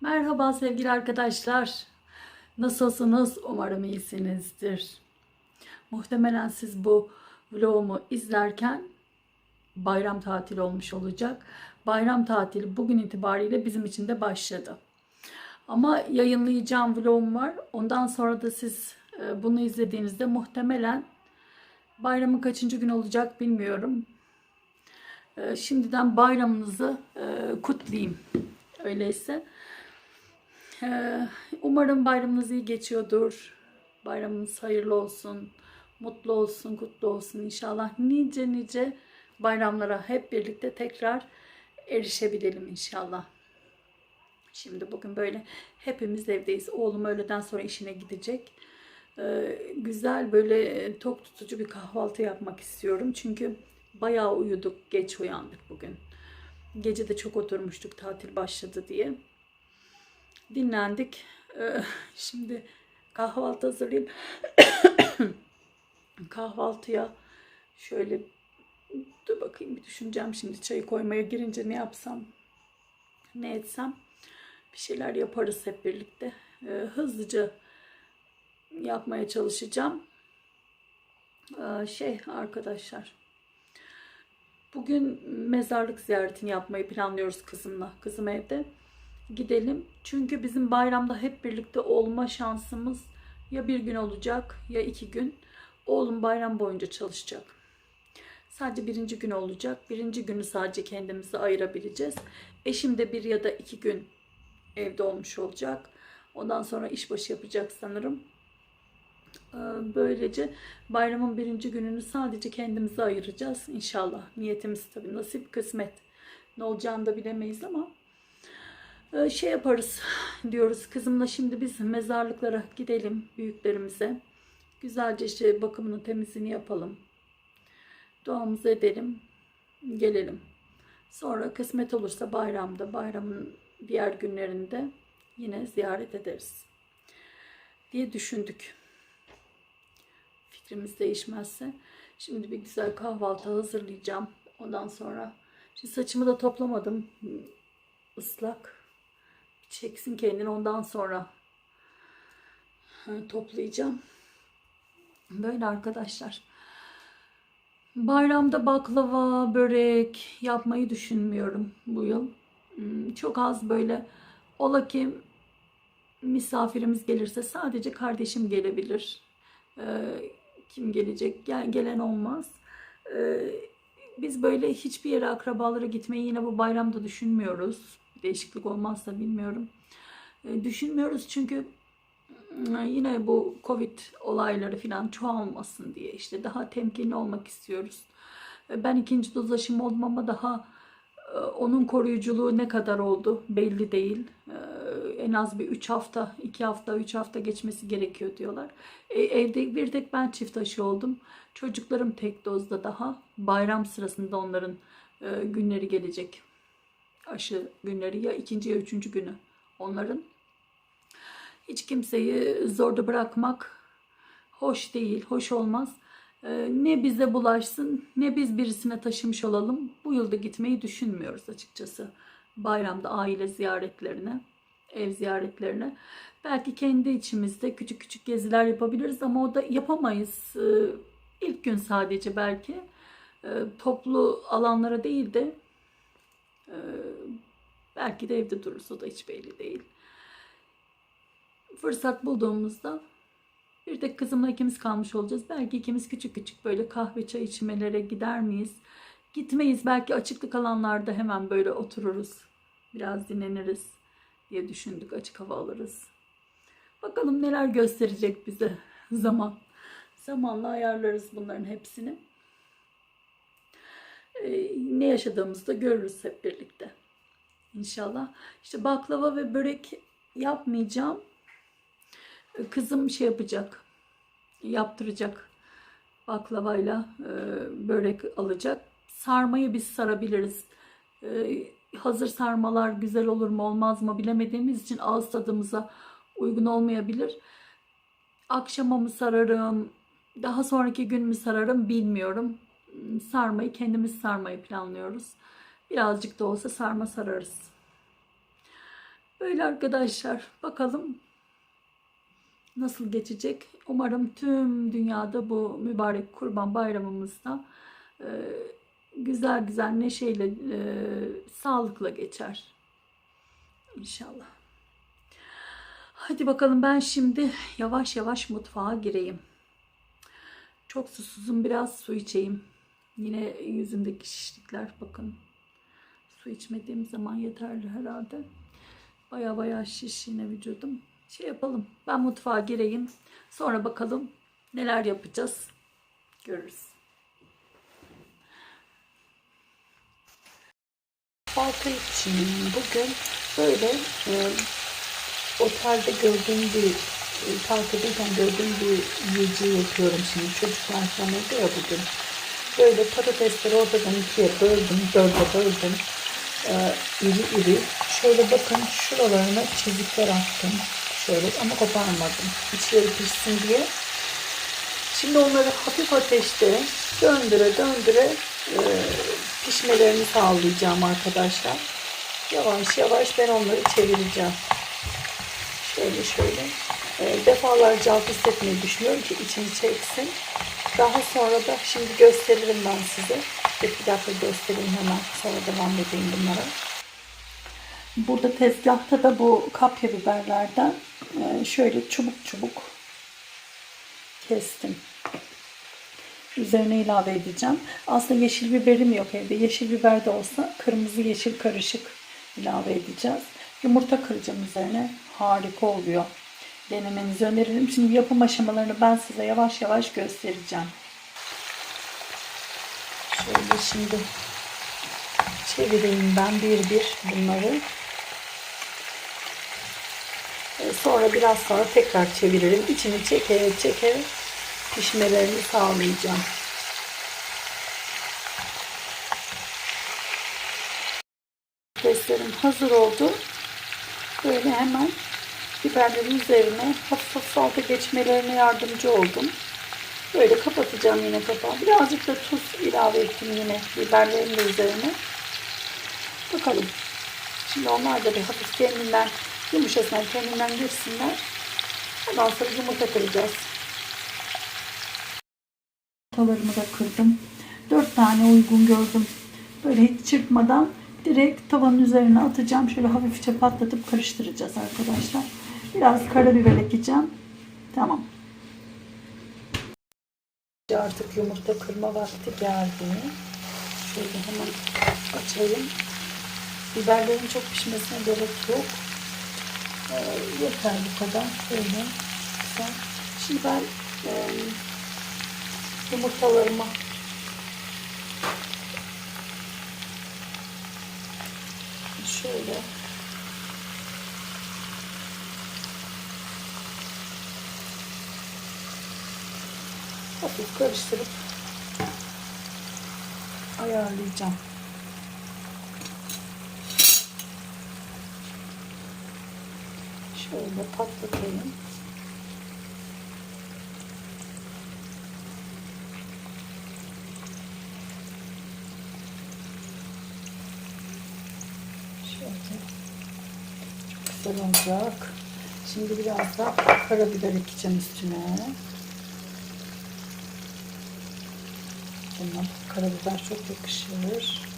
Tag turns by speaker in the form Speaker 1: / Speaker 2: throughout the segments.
Speaker 1: Merhaba sevgili arkadaşlar. Nasılsınız? Umarım iyisinizdir. Muhtemelen siz bu vlogumu izlerken bayram tatili olmuş olacak. Bayram tatili bugün itibariyle bizim için de başladı. Ama yayınlayacağım vlogum var. Ondan sonra da siz e, bunu izlediğinizde muhtemelen bayramın kaçıncı gün olacak bilmiyorum. E, Şimdiden bayramınızı e, kutlayayım. Öyleyse. Umarım bayramınız iyi geçiyordur. Bayramınız hayırlı olsun, mutlu olsun, kutlu olsun inşallah. Nice nice bayramlara hep birlikte tekrar erişebilelim inşallah. Şimdi bugün böyle hepimiz evdeyiz. Oğlum öğleden sonra işine gidecek. Ee, güzel böyle tok tutucu bir kahvaltı yapmak istiyorum. Çünkü bayağı uyuduk, geç uyandık bugün. Gece de çok oturmuştuk tatil başladı diye dinlendik. Ee, Şimdi kahvaltı hazırlayayım. Kahvaltıya şöyle dur bakayım bir düşüneceğim şimdi çayı koymaya girince ne yapsam ne etsem bir şeyler yaparız hep birlikte. Ee, Hızlıca yapmaya çalışacağım. Ee, Şey arkadaşlar bugün mezarlık ziyaretini yapmayı planlıyoruz kızımla. Kızım evde gidelim. Çünkü bizim bayramda hep birlikte olma şansımız ya bir gün olacak ya iki gün. Oğlum bayram boyunca çalışacak. Sadece birinci gün olacak. Birinci günü sadece kendimize ayırabileceğiz. Eşim de bir ya da iki gün evde olmuş olacak. Ondan sonra işbaşı yapacak sanırım. Ee, Böylece bayramın birinci gününü sadece kendimize ayıracağız. İnşallah. Niyetimiz tabii nasip kısmet. Ne olacağını da bilemeyiz ama ee, şey yaparız diyoruz kızımla şimdi biz mezarlıklara gidelim büyüklerimize. Güzelce işte bakımını temizliğini yapalım. Duamızı edelim. Gelelim. Sonra kısmet olursa bayramda bayramın diğer günlerinde yine ziyaret ederiz. Diye düşündük. Fikrimiz değişmezse. Şimdi bir güzel kahvaltı hazırlayacağım. Ondan sonra şimdi saçımı da toplamadım. ıslak çeksin kendini ondan sonra toplayacağım. Böyle arkadaşlar. Bayramda baklava, börek yapmayı düşünmüyorum bu yıl. Hmm, Çok az böyle ola ki misafirimiz gelirse sadece kardeşim gelebilir. Ee, kim gelecek? Gel, gelen olmaz. Ee, biz böyle hiçbir yere akrabalara gitmeyi yine bu bayramda düşünmüyoruz değişiklik olmazsa bilmiyorum. E, düşünmüyoruz çünkü e, yine bu Covid olayları falan çoğalmasın diye işte daha temkinli olmak istiyoruz. Ben ikinci doz aşımı oldum ama daha onun koruyuculuğu ne kadar oldu belli değil. E, En az bir 3 hafta, 2 hafta, 3 hafta geçmesi gerekiyor diyorlar. E, Evde bir tek ben çift aşı oldum. Çocuklarım tek dozda daha. Bayram sırasında onların e, günleri gelecek aşı günleri ya ikinci ya üçüncü günü onların. Hiç kimseyi zorda bırakmak hoş değil, hoş olmaz. Ee, Ne bize bulaşsın ne biz birisine taşımış olalım. Bu yılda gitmeyi düşünmüyoruz açıkçası. Bayramda aile ziyaretlerine, ev ziyaretlerine. Belki kendi içimizde küçük küçük geziler yapabiliriz ama o da yapamayız. Ee, İlk gün sadece belki Ee, toplu alanlara değil de ee, belki de evde durursa o da hiç belli değil. Fırsat bulduğumuzda bir tek kızımla ikimiz kalmış olacağız. Belki ikimiz küçük küçük böyle kahve çay içmelere gider miyiz? Gitmeyiz. Belki açıklık alanlarda hemen böyle otururuz. Biraz dinleniriz diye düşündük. Açık hava alırız. Bakalım neler gösterecek bize zaman. Zamanla ayarlarız bunların hepsini. Ee, ne yaşadığımızı da görürüz hep birlikte. İnşallah. İşte baklava ve börek yapmayacağım. Kızım şey yapacak. Yaptıracak. Baklavayla e, börek alacak. Sarmayı biz sarabiliriz. E, hazır sarmalar güzel olur mu olmaz mı bilemediğimiz için ağız tadımıza uygun olmayabilir. Akşama mı sararım, daha sonraki gün mü sararım bilmiyorum. Sarmayı kendimiz sarmayı planlıyoruz. Birazcık da olsa sarma sararız. Böyle arkadaşlar bakalım nasıl geçecek. Umarım tüm dünyada bu mübarek kurban bayramımızda e, güzel güzel neşeyle e, sağlıkla geçer. İnşallah. Hadi bakalım ben şimdi yavaş yavaş mutfağa gireyim. Çok susuzum biraz su içeyim. Yine yüzümdeki şişlikler bakın. Su içmediğim zaman yeterli herhalde. Baya baya şiş yine vücudum. Şey yapalım. Ben mutfağa gireyim. Sonra bakalım neler yapacağız. Görürüz. Kahvaltı için bugün böyle e, otelde gördüğüm bir e, takip ederken gördüğüm bir yiyeceği yapıyorum şimdi. Çocuklar evde ya bugün. Böyle patatesleri ortadan ikiye böldüm, dörde böldüm. Ee, iri iri. Şöyle bakın şuralarına çizikler attım. Şöyle ama koparmadım. İçleri pişsin diye. Şimdi onları hafif ateşte döndüre döndüre e, pişmelerini sağlayacağım arkadaşlar. Yavaş yavaş ben onları çevireceğim. Şöyle şöyle. E, defalarca alt hissetmeyi düşünüyorum ki içini çeksin. Daha sonra da şimdi gösteririm ben size. Bir dakika göstereyim hemen. Sonra devam edeyim bunlara. Burada tezgahta da bu kapya biberlerden şöyle çubuk çubuk kestim. Üzerine ilave edeceğim. Aslında yeşil biberim yok evde. Yeşil biber de olsa kırmızı yeşil karışık ilave edeceğiz. Yumurta kıracağım üzerine. Harika oluyor. Denemenizi öneririm. Şimdi yapım aşamalarını ben size yavaş yavaş göstereceğim. Şöyle şimdi çevireyim ben bir bir bunları. Sonra biraz sonra tekrar çeviririm. İçini çekerek çekerek pişmelerini sağlayacağım. Patateslerim hazır oldu. Böyle hemen biberlerin üzerine hafif hafif alta geçmelerine yardımcı oldum. Böyle kapatacağım yine kapağı. Birazcık da tuz ilave ettim yine biberlerin üzerine. Bakalım. Şimdi onlar da bir hafif kendinden yumuşasınlar, kendinden geçsinler. Ondan sonra yumurta kıracağız. Yumurtalarımı da kırdım. Dört tane uygun gördüm. Böyle hiç çırpmadan direkt tavanın üzerine atacağım. Şöyle hafifçe patlatıp karıştıracağız arkadaşlar. Biraz karabiber ekeceğim. Tamam. Artık yumurta kırma vakti geldi. Şöyle hemen açayım. Biberlerin çok pişmesine gerek yok. Ee, yeter bu kadar. Böyle güzel. Şimdi ben e, yumurtalarımı şöyle hafif karıştırıp ayarlayacağım. Şöyle patlatayım. Şöyle. Çok güzel olacak. Şimdi biraz da karabiber ekeceğim üstüne. Buna karabiber çok yakışır.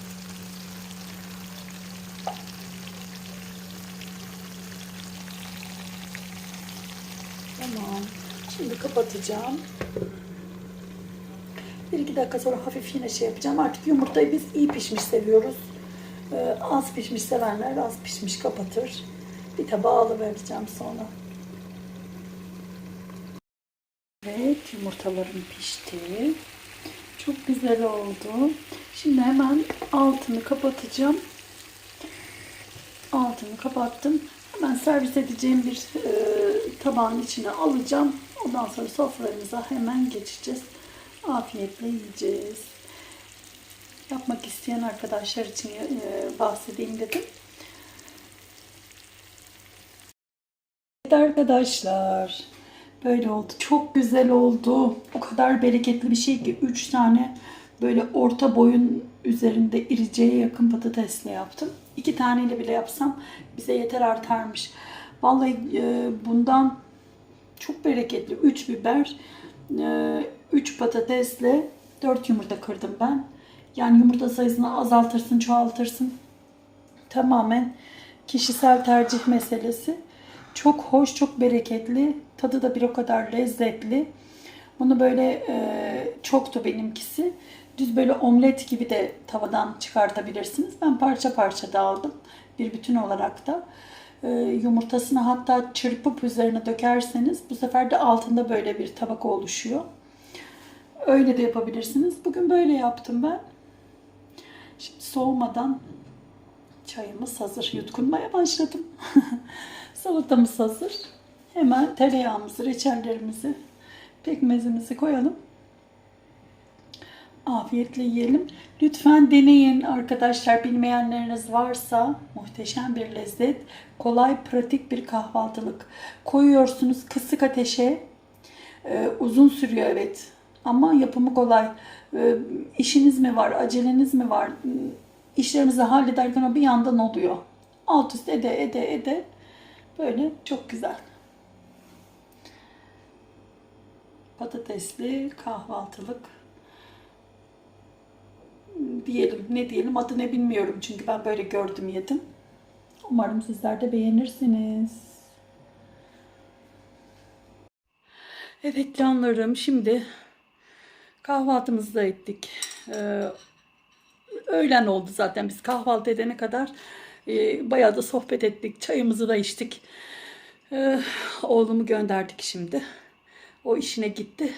Speaker 1: Tamam. Şimdi kapatacağım. Bir iki dakika sonra hafif yine şey yapacağım. Artık yumurtayı biz iyi pişmiş seviyoruz. Ee, az pişmiş sevenler az pişmiş kapatır. Bir tabağa alıvereceğim sonra. Evet yumurtalarım pişti. Çok güzel oldu. Şimdi hemen altını kapatacağım. Altını kapattım. Hemen servis edeceğim bir e, tabağın içine alacağım. Ondan sonra soframıza hemen geçeceğiz. Afiyetle yiyeceğiz. Yapmak isteyen arkadaşlar için e, bahsedeyim dedim. Evet arkadaşlar. Böyle oldu. Çok güzel oldu. O kadar bereketli bir şey ki 3 tane böyle orta boyun üzerinde iriceye yakın patatesle yaptım. 2 taneyle bile yapsam bize yeter artarmış. Vallahi e, bundan çok bereketli. 3 biber, 3 patatesle 4 yumurta kırdım ben. Yani yumurta sayısını azaltırsın, çoğaltırsın. Tamamen kişisel tercih meselesi. Çok hoş, çok bereketli. Tadı da bir o kadar lezzetli. Bunu böyle e, çoktu benimkisi. Düz böyle omlet gibi de tavadan çıkartabilirsiniz. Ben parça parça da aldım. Bir bütün olarak da. E, yumurtasını hatta çırpıp üzerine dökerseniz bu sefer de altında böyle bir tabaka oluşuyor. Öyle de yapabilirsiniz. Bugün böyle yaptım ben. Şimdi soğumadan çayımız hazır. Yutkunmaya başladım. Salatamız hazır. Hemen tereyağımızı, reçellerimizi, pekmezimizi koyalım. Afiyetle yiyelim. Lütfen deneyin arkadaşlar. Bilmeyenleriniz varsa muhteşem bir lezzet. Kolay, pratik bir kahvaltılık. Koyuyorsunuz kısık ateşe. Ee, uzun sürüyor evet. Ama yapımı kolay. Ee, işiniz mi var, aceleniz mi var? İşlerinizi hallederken o bir yandan oluyor. Alt üst ede ede ede. Böyle çok güzel. Patatesli kahvaltılık diyelim. Ne diyelim adı ne bilmiyorum. Çünkü ben böyle gördüm yedim. Umarım sizler de beğenirsiniz. Evet canlarım şimdi kahvaltımızı da ettik. Ee, öğlen oldu zaten biz kahvaltı edene kadar e, bayağı da sohbet ettik. Çayımızı da içtik. Ee, oğlumu gönderdik şimdi. O işine gitti.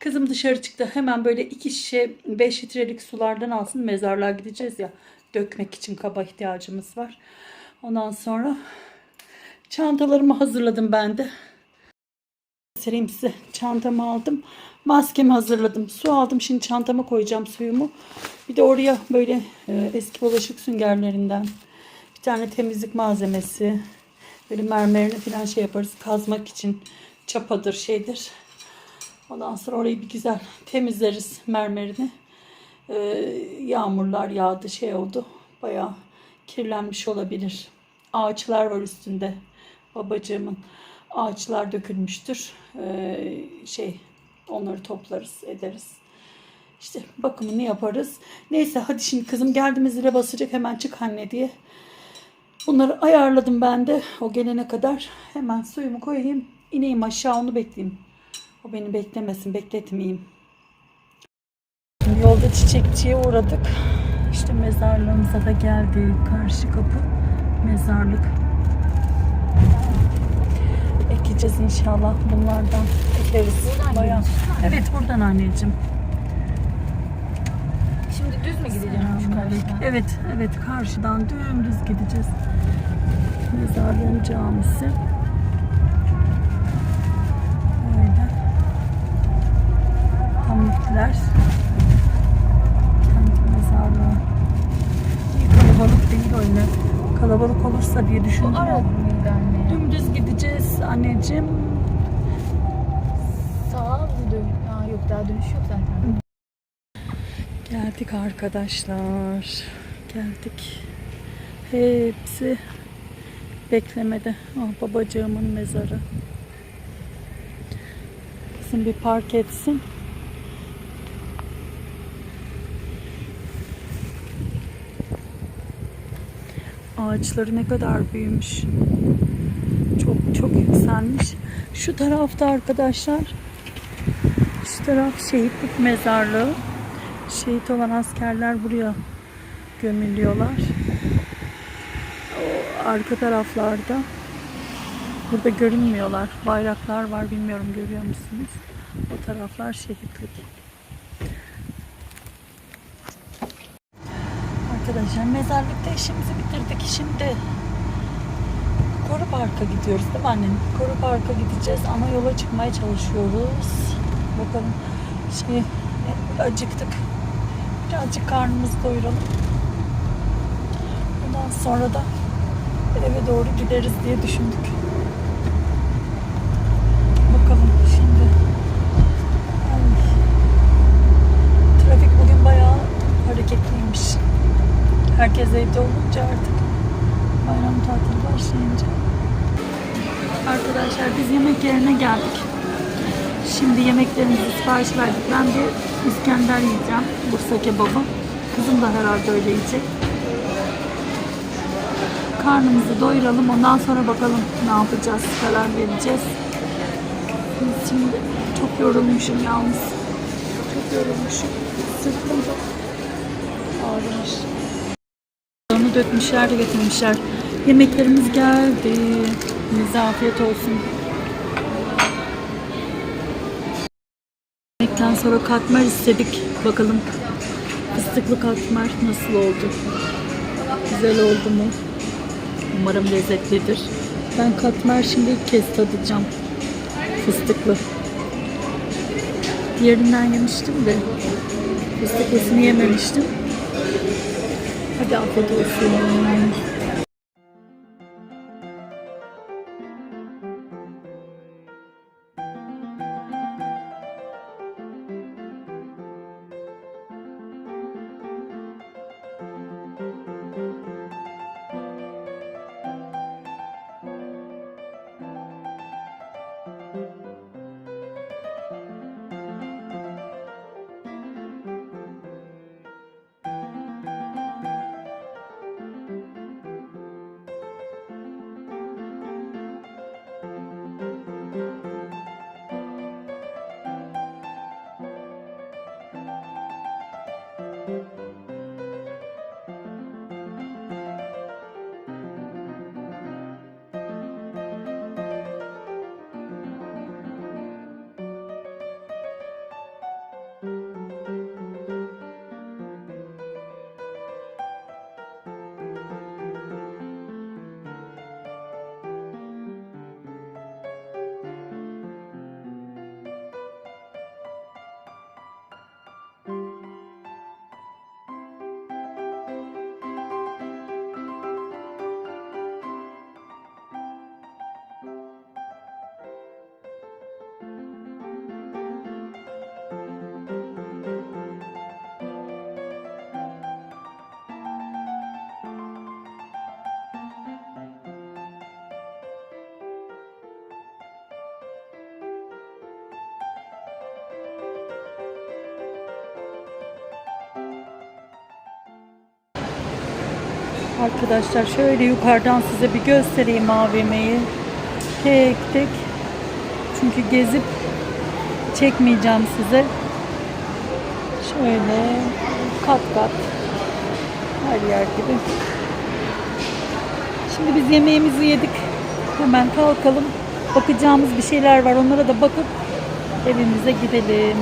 Speaker 1: Kızım dışarı çıktı. Hemen böyle iki şişe 5 litrelik sulardan alsın. Mezarlığa gideceğiz ya. Dökmek için kaba ihtiyacımız var. Ondan sonra çantalarımı hazırladım ben de. Sereyim size. Çantamı aldım. Maskemi hazırladım. Su aldım. Şimdi çantama koyacağım suyumu. Bir de oraya böyle e, eski bulaşık süngerlerinden bir tane temizlik malzemesi böyle mermerini falan şey yaparız kazmak için çapadır şeydir. Ondan sonra orayı bir güzel temizleriz mermerini. Ee, yağmurlar yağdı şey oldu. Bayağı kirlenmiş olabilir. Ağaçlar var üstünde. Babacığımın ağaçlar dökülmüştür. Ee, şey onları toplarız ederiz. İşte bakımını yaparız. Neyse hadi şimdi kızım geldi zile basacak hemen çık anne diye. Bunları ayarladım ben de o gelene kadar. Hemen suyumu koyayım. ineyim aşağı onu bekleyeyim. O beni beklemesin bekletmeyeyim. Yolda çiçekçiye uğradık. İşte mezarlığımıza da geldik. Karşı kapı mezarlık. Ekeceğiz inşallah bunlardan. Ekeriz. Bayağı. Evet buradan anneciğim.
Speaker 2: Şimdi düz mü gideceğim şu karşıdan?
Speaker 1: Evet, evet karşıdan dümdüz gideceğiz. Mezarlığın camisi. Öyle. Hamitler. Kent mezarlığı. İyi kalabalık değil öyle. Kalabalık olursa diye
Speaker 2: Bu
Speaker 1: düşündüm.
Speaker 2: Arap mıydı anne?
Speaker 1: Dümdüz gideceğiz anneciğim.
Speaker 2: Sağa mı dön? Aa, yok daha dönüş yok zaten.
Speaker 1: Geldik arkadaşlar. Geldik. Hepsi beklemede. Ah babacığımın mezarı. Kızım bir park etsin. Ağaçları ne kadar büyümüş. Çok çok yükselmiş. Şu tarafta arkadaşlar. Şu taraf şehitlik mezarlığı. Şehit olan askerler buraya gömülüyorlar. O arka taraflarda burada görünmüyorlar. Bayraklar var bilmiyorum görüyor musunuz? O taraflar şehitlik. Arkadaşlar mezarlıkta işimizi bitirdik. Şimdi Koru Park'a gidiyoruz değil mi annem? Koru Park'a gideceğiz. Ana yola çıkmaya çalışıyoruz. Bakalım şey acıktık. Birazcık karnımızı doyuralım. Ondan sonra da eve doğru gideriz diye düşündük. Bakalım şimdi. Ay. Trafik bugün bayağı hareketliymiş. Herkes evde olunca artık bayram tatili başlayınca. Arkadaşlar biz yemek yerine geldik. Şimdi yemeklerimizi sipariş verdik. Ben bir İskender yiyeceğim. Bursa kebabı. Kızım da herhalde öyle yiyecek. Karnımızı doyuralım. Ondan sonra bakalım ne yapacağız. Karar vereceğiz. Biz şimdi çok yorulmuşum yalnız. Çok yorulmuşum. Sırtım çok ağrımış. Onu dökmüşler de getirmişler. Yemeklerimiz geldi. Bize afiyet olsun. Yemekten sonra katmer istedik. Bakalım fıstıklı katmer nasıl oldu? Güzel oldu mu? Umarım lezzetlidir. Ben katmer şimdi ilk kez tadacağım. Fıstıklı. Diğerinden yemiştim de fıstıklısını yememiştim. Hadi afiyet olsun. Arkadaşlar şöyle yukarıdan size bir göstereyim AVM'yi. Tek tek. Çünkü gezip çekmeyeceğim size. Şöyle kat kat her yer gibi. Şimdi biz yemeğimizi yedik. Hemen kalkalım. Bakacağımız bir şeyler var. Onlara da bakıp evimize gidelim.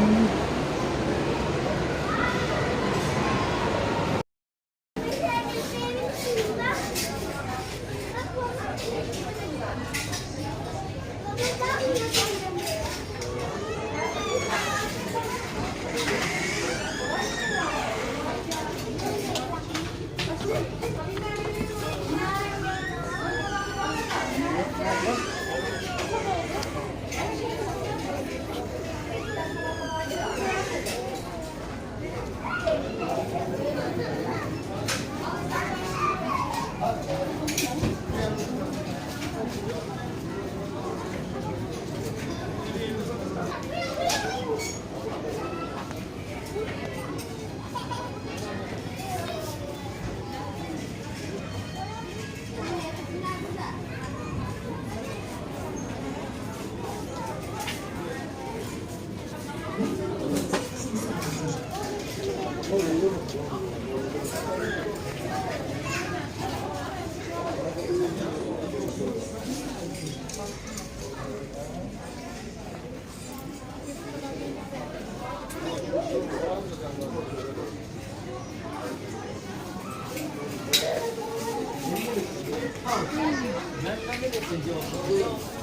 Speaker 1: Deus.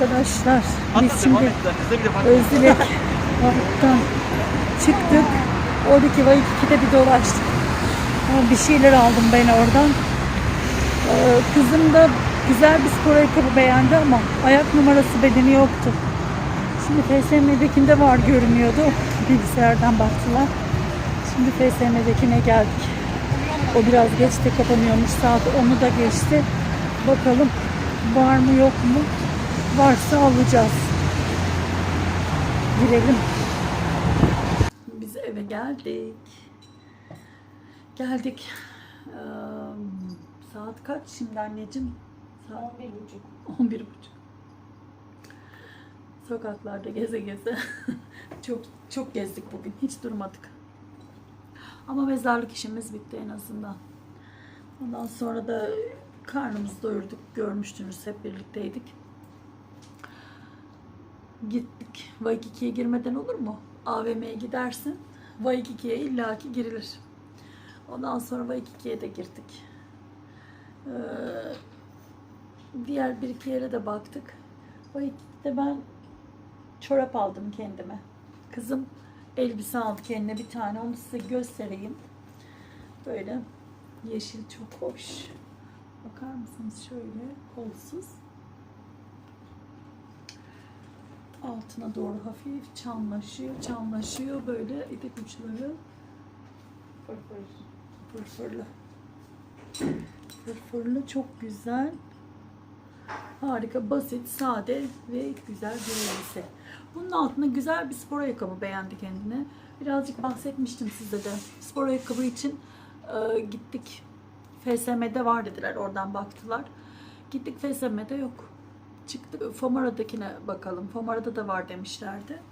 Speaker 1: Arkadaşlar biz şimdi Özdilek Park'tan çıktık. Oradaki Vaikiki'de bir dolaştık. Ama bir şeyler aldım ben oradan. Ee, kızım da güzel bir spor ayakkabı beğendi ama ayak numarası bedeni yoktu. Şimdi FSM'dekinde var görünüyordu. Bilgisayardan baktılar. Şimdi FSM'dekine geldik. O biraz geç de kapanıyormuş. Saat 10'u da geçti. Bakalım var mı yok mu? Varsa alacağız. Girelim. Biz eve geldik. Geldik. Ee, saat kaç şimdi anneciğim? Saat
Speaker 2: 11.30.
Speaker 1: 11 buçuk. Sokaklarda geze geze. çok çok gezdik bugün. Hiç durmadık. Ama mezarlık işimiz bitti en azından. Ondan sonra da karnımızı doyurduk. Görmüştünüz hep birlikteydik. Gittik. Vaikiki'ye girmeden olur mu? AVM'ye gidersin. Vaikiki'ye illaki girilir. Ondan sonra Vaikiki'ye de girdik. Ee, diğer bir iki yere de baktık. Vaikiki'de ben çorap aldım kendime. Kızım elbise aldı kendine bir tane. Onu size göstereyim. Böyle yeşil çok hoş. Bakar mısınız şöyle kolsuz. Altına doğru hafif çamlaşıyor, çamlaşıyor böyle ipek uçları fırfır, fırfırlı. Fırfırlı çok güzel. Harika, basit, sade ve güzel bir elbise. Bunun altına güzel bir spor ayakkabı beğendi kendine. Birazcık bahsetmiştim size de. Spor ayakkabı için e, gittik. FSM'de var dediler. Oradan baktılar. Gittik FSM'de yok. Çıktık Fomara'dakine bakalım. Fomara'da da var demişlerdi.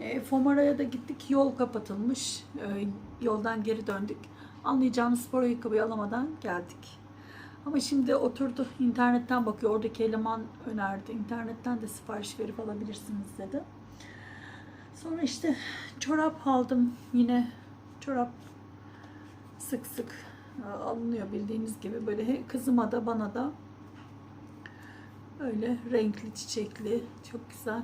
Speaker 1: E, Fomara'ya da gittik. Yol kapatılmış. E, yoldan geri döndük. Anlayacağınız spor ayakkabıyı alamadan geldik. Ama şimdi oturdu internetten bakıyor. Oradaki eleman önerdi. İnternetten de sipariş verip alabilirsiniz dedi. Sonra işte çorap aldım. Yine çorap sık sık e, alınıyor bildiğiniz gibi. Böyle kızıma da bana da öyle renkli çiçekli çok güzel.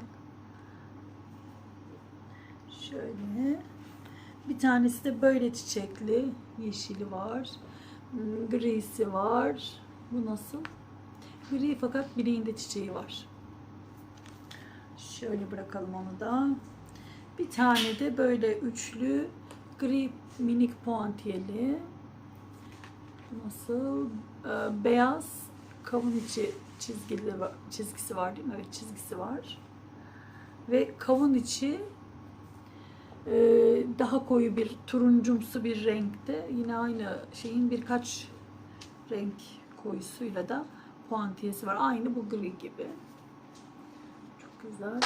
Speaker 1: Şöyle bir tanesi de böyle çiçekli yeşili var. Hmm, Grisi var. Bu nasıl? Gri fakat bileğinde çiçeği var. Şöyle bırakalım onu da. Bir tane de böyle üçlü gri minik puantiyeli. Nasıl? Ee, beyaz kavun içi çizgili çizgisi var değil mi? Evet çizgisi var. Ve kavun içi e, daha koyu bir turuncumsu bir renkte yine aynı şeyin birkaç renk koyusuyla da puantiyesi var. Aynı bu gri gibi. Çok güzel.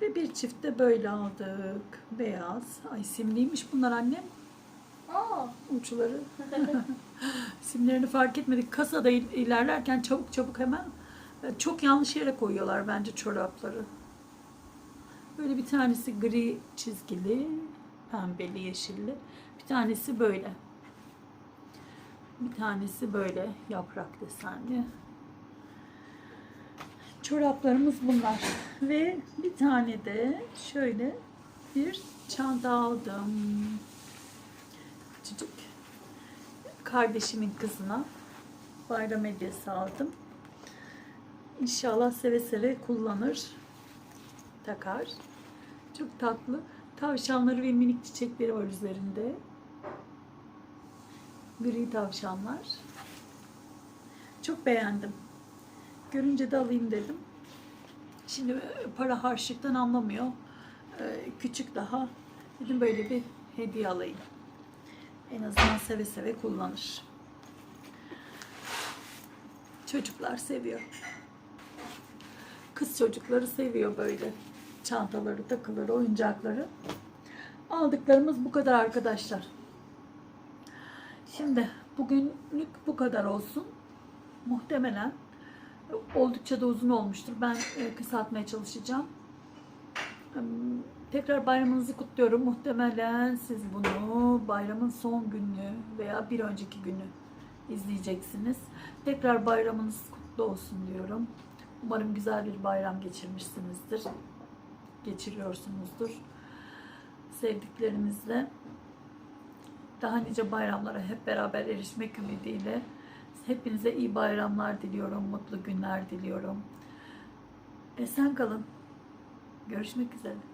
Speaker 1: Ve bir çift de böyle aldık. Beyaz. Ay simliymiş bunlar annem.
Speaker 2: Aa,
Speaker 1: Uçları. Simlerini fark etmedik. Kasada il- ilerlerken çabuk çabuk hemen e, çok yanlış yere koyuyorlar bence çorapları. Böyle bir tanesi gri çizgili, pembeli, yeşilli. Bir tanesi böyle. Bir tanesi böyle yaprak desenli. Çoraplarımız bunlar. Ve bir tane de şöyle bir çanta aldım. Küçücük. Kardeşimin kızına bayram hediyesi aldım. İnşallah seve seve kullanır. Takar. Çok tatlı. Tavşanları ve minik çiçekleri var üzerinde. Gri tavşanlar. Çok beğendim. Görünce de alayım dedim. Şimdi e, para harçlıktan anlamıyor. Ee, Küçük daha. Dedim böyle bir hediye alayım. En azından seve seve kullanır. Çocuklar seviyor. Kız çocukları seviyor böyle. Çantaları, takıları, oyuncakları. Aldıklarımız bu kadar arkadaşlar. Şimdi bugünlük bu kadar olsun. Muhtemelen oldukça da uzun olmuştur. Ben e, kısaltmaya çalışacağım. Tekrar bayramınızı kutluyorum. Muhtemelen siz bunu bayramın son günü veya bir önceki günü izleyeceksiniz. Tekrar bayramınız kutlu olsun diyorum. Umarım güzel bir bayram geçirmişsinizdir. Geçiriyorsunuzdur. Sevdiklerinizle daha nice bayramlara hep beraber erişmek ümidiyle hepinize iyi bayramlar diliyorum, mutlu günler diliyorum. Esen kalın. Görüşmek üzere.